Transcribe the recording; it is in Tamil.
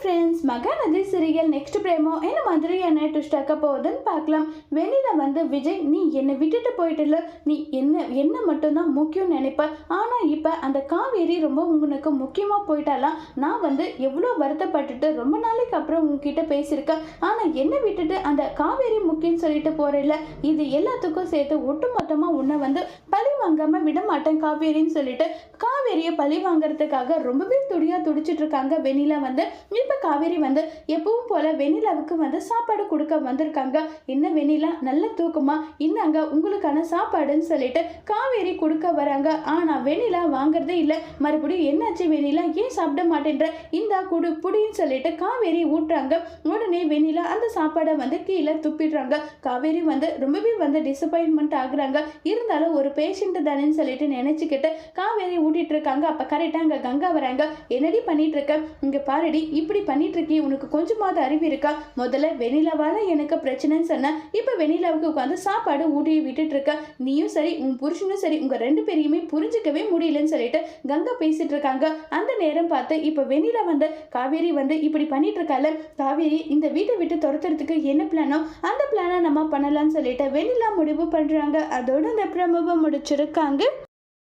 Friends Mahanadhi serial next promo என்ன மாதிரியான ட்விஸ்ட் ஆக்க போகுதுன்னு பார்க்கலாம். வெளியில் வந்து விஜய் நீ என்னை விட்டுட்டு போயிட்டுல நீ என்ன என்ன மட்டும்தான் முக்கியம்னு நினைப்ப. ஆனால் இப்போ அந்த காவேரி ரொம்ப உங்களுக்கு முக்கியமாக போயிட்டாலாம் நான் வந்து எவ்வளோ வருத்தப்பட்டுட்டு ரொம்ப நாளைக்கு அப்புறம் உங்ககிட்ட பேசியிருக்கேன். ஆனால் என்னை விட்டுட்டு அந்த காவேரி முக்கியம்னு சொல்லிட்டு போறேன்ல இது எல்லாத்துக்கும் சேர்த்து ஒட்டுமொத்தமாக உன்னை வந்து பழி வாங்காமல் விட மாட்டேன் காவேரின்னு சொல்லிட்டு காவேரியை பழி வாங்குறதுக்காக ரொம்பவே துடியா துடிச்சிட்டு இருக்காங்க வெண்ணிலா வந்து. இப்போ காவேரி வந்து எப்பவும் போல வெண்ணிலாவுக்கு வந்து சாப்பாடு கொடுக்க வந்திருக்காங்க. என்ன வெண்ணிலா? நல்ல தூக்கமா? இந்தாங்க உங்களுக்கான சாப்பாடுன்னு சொல்லிட்டு காவேரி கொடுக்க வராங்க. ஆனா வெண்ணிலா வாங்குறதே இல்லை. மறுபடியும் என்னாச்சு வெண்ணிலா? ஏன் சாப்பிட மாட்டேன்ற? இந்தா குடு புடின்னு சொல்லிட்டு காவேரி ஊட்டுறாங்க. உடனே வெண்ணிலா அந்த சாப்பாடை வந்து கீழே துப்பிடுறாங்க. காவேரி வந்து ரொம்பவே வந்து டிசப்பாயின்மெண்ட் ஆகுறாங்க. இருந்தாலும் ஒரு பேஷண்ட் தானேன்னு சொல்லிட்டு நினைச்சுக்கிட்டு காவேரி ஊட்டிட்டு இருக்காங்க. அப்ப கரெக்டா அங்க கங்கா வராங்க. என்னடி பண்ணிட்டு இருக்க? இங்க பாருடி இப்படி பண்ணிட்டு இருக்கி உனக்கு கொஞ்சமாவது அறிவு இருக்கா? முதல்ல வெனிலாவால் எனக்கு பிரச்சனைன்னு சொன்னேன் இப்போ வெண்ணிலாவுக்கு உட்காந்து சாப்பாடு ஊட்டி விட்டுட்டு இருக்க நீயும் சரி உன் புருஷனும் சரி உங்க ரெண்டு பேரையுமே புரிஞ்சுக்கவே முடியலன்னு சொல்லிட்டு கங்கா பேசிட்டு இருக்காங்க அந்த நேரம் பார்த்து இப்போ வெண்ணிலா வந்து காவேரி வந்து இப்படி பண்ணிட்டு இருக்கால காவேரி இந்த வீட்டை விட்டு துரத்துறதுக்கு என்ன பிளானோ அந்த பிளானை நம்ம பண்ணலாம்னு சொல்லிட்டு வெனிலா முடிவு பண்ணுறாங்க அதோட அந்த பிரமவை முடிச்சிருக்காங்க.